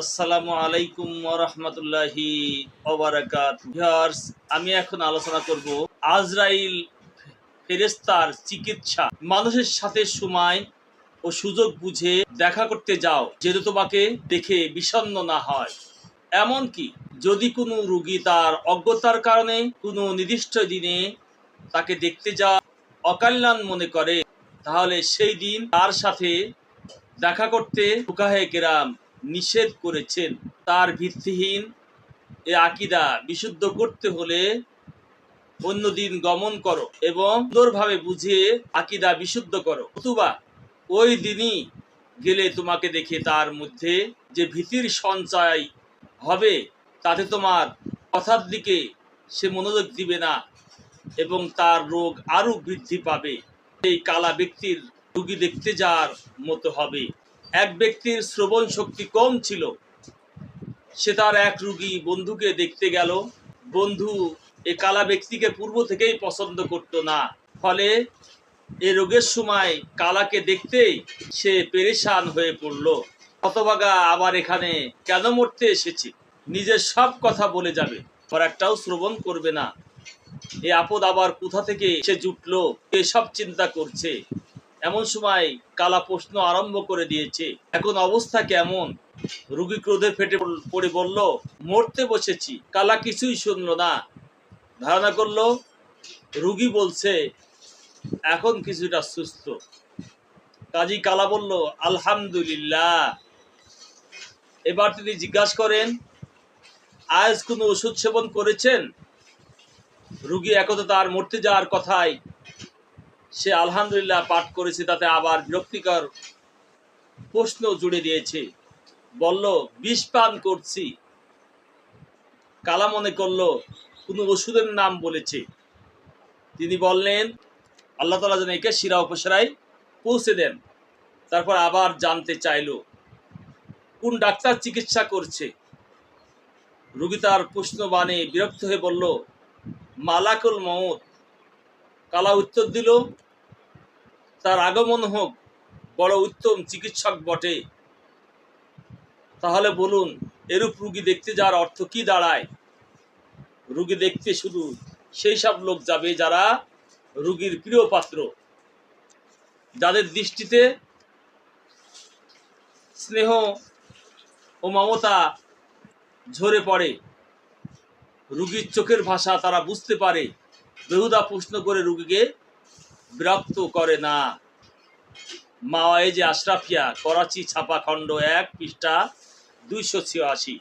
আসসালামু আলাইকুম রহমতুল্লাহি ভিউয়ার্স, আমি এখন আলোচনা করব আজরাইল ফেরেস্তার চিকিৎসা। মানুষের সাথে সময় ও সুযোগ বুঝে দেখা করতে যাও যেহেতু তোমাকে দেখে বিষণ্ণ না হয়। এমনকি যদি কোনো রুগী তার অজ্ঞতার কারণে কোনো নির্দিষ্ট দিনে তাকে দেখতে যা অকল্যাণ মনে করে, তাহলে সেই দিন তার সাথে দেখা করতে ফুকাহে কেরাম নিষেধ করেছেন। তার ভিত্তিহীন এ আকিদা বিশুদ্ধ করতে হলে অন্য দিন গমন করো এবং সুন্দরভাবে বুঝিয়ে আকিদা বিশুদ্ধ করো। অথবা ওই দিনই গেলে তোমাকে দেখে তার মধ্যে যে ভীতির সঞ্চয় হবে, তাতে তোমার কথার দিকে সে মনোযোগ দিবে না এবং তার রোগ আরও বৃদ্ধি পাবে। এই কালা ব্যক্তির রুগী দেখতে যাওয়ার মতো হবে। এক ব্যক্তির শ্রবণ শক্তি কম ছিল। সে তার এক রুগী বন্ধুকে দেখতে গেল। বন্ধু এ কালা ব্যক্তিকে পূর্ব থেকেই পছন্দ করতো না। ফলে এ রোগের সময় কালাকে দেখতেই সে পেরেশান হয়ে পড়ল। হতভাগা আবার এখানে কেন মরতে এসেছে? নিজের সব কথা বলে যাবে। পর একটাও শ্রবণ করবে না। এ আপদ আবার কোথা থেকে সে জুটলো? এসব চিন্তা করছে। এমন সময় কালা প্রশ্ন আরম্ভ করে দিয়েছে, এখন অবস্থা কেমন? রুগী ক্রোধে ফেটে পড়ে বলল, মরতে বসেছি, কালা কিছুই শুনলো না। ধারণা করল, রুগী বলছে, এখন কিছুটা সুস্থ। কাজী কালা বলল, আলহামদুলিল্লাহ। এবার তিনি জিজ্ঞাসা করেন, আজ কোনো ওষুধ সেবন করেছেন? রুগী একথা তার মরতে যাওয়ার কথায় সে আলহামদুলিল্লাহ পাঠ করেছে, তাতে আবার বিরক্তিকর প্রশ্ন জুড়ে দিয়েছে। বলল, বিষ পান করছি। কালা মনে করল, কোনো ওষুধের নাম বলেছে। তিনি বললেন, আল্লাহ তালা যেন একে শিরা উপসরায় পৌঁছে দেন। তারপর আবার জানতে চাইলো, কোন ডাক্তার চিকিৎসা করছে? রুগী তার প্রশ্ন বানে বিরক্ত হয়ে বলল, মালাকুল মৌত কালা উত্তর দিল তার আগমন হোক, বড় উত্তম চিকিৎসক বটে। তাহলে বলুন, এরূপ রুগী দেখতে যাওয়ার অর্থ কি দাঁড়ায়? রুগী দেখতে শুধু সেই সব লোক যাবে যারা রুগীর প্রিয় পাত্র যাদের দৃষ্টিতে স্নেহ ও মমতা ঝরে পড়ে, রুগীর চোখের ভাষা তারা বুঝতে পারে। বেহুদা প্রশ্ন করে রুগীকে বিরক্ত করে না। মাওয়াইজে আশরাফিয়া করাচি ছাপাখণ্ড এক পৃষ্ঠা দুইশো ছিয়াশি।